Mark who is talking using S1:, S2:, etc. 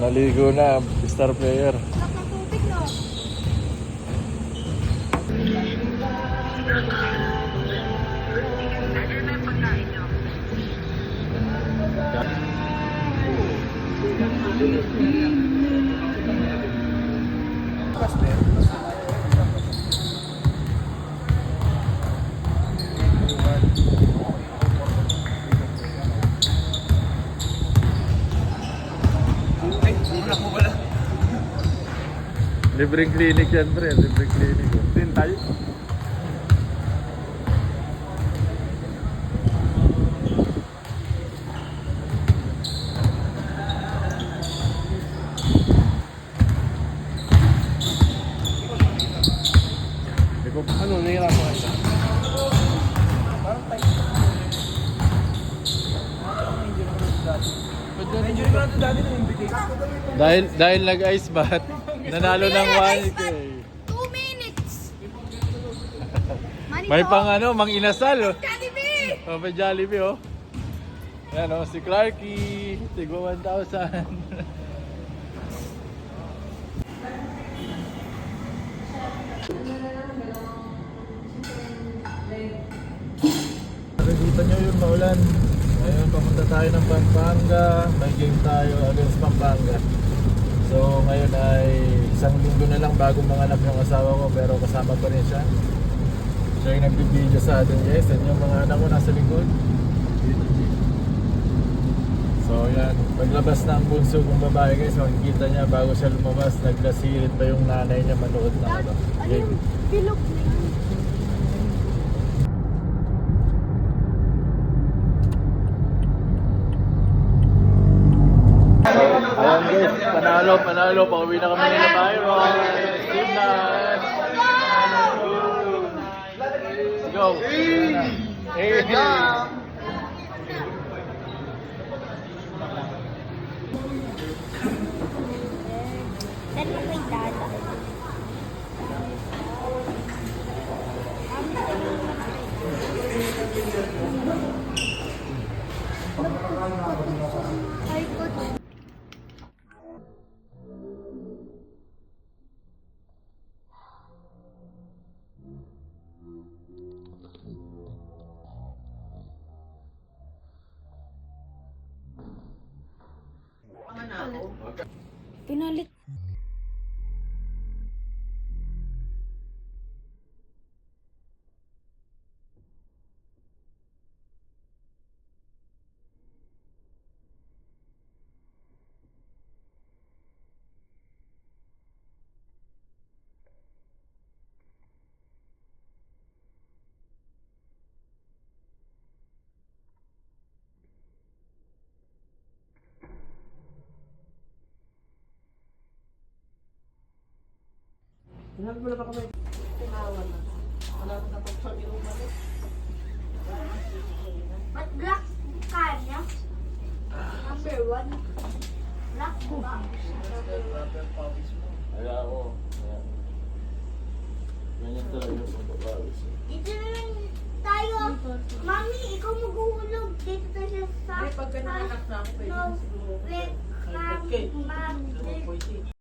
S1: Naligo na, star player.
S2: Lak ng
S1: Libreng clinic yan, pre. Libreng clinic.
S3: Din tayo.
S1: Ano, nahihirapan ka siya.
S3: Medyo naman ito dati ng invitation.
S1: Dahil, dahil nag-ice bath, nanalo ng 1K.
S2: Two minutes! Money
S1: May pang ano, mang inasal, oh.
S2: Jollibee!
S1: Oh, may Jollibee, oh. Yan, oh, si Clarky. Tigwa 1,000. Nakikita nyo yung maulan. Ngayon, papunta tayo ng Pampanga. May game tayo against Pampanga. So, ngayon ay isang linggo na lang bago manganak yung asawa ko pero kasama pa rin siya. Siya yung nagbibideo sa atin guys. Yan yung mga anak ko nasa likod. So yan, paglabas ng bunso kong babae guys, makikita niya bago siya lumabas, naglasirit pa yung nanay niya manood na ano.
S2: Ano yung bilog na
S1: panalo, panalo, pauwi na kami nila Byron. Team na. Go. Hey.
S2: Saan mo kay Pinalit. Ba't black kanya? Number one. Black ba?
S1: Kaya ako. Ganyan talaga yung pagpapawis.
S2: Dito na lang tayo. Mami, ikaw maghuhulog. Dito tayo sa...
S4: Ay, pagka nakanak na ako, pwede na siguro.
S2: wait, ma'am, ma'am.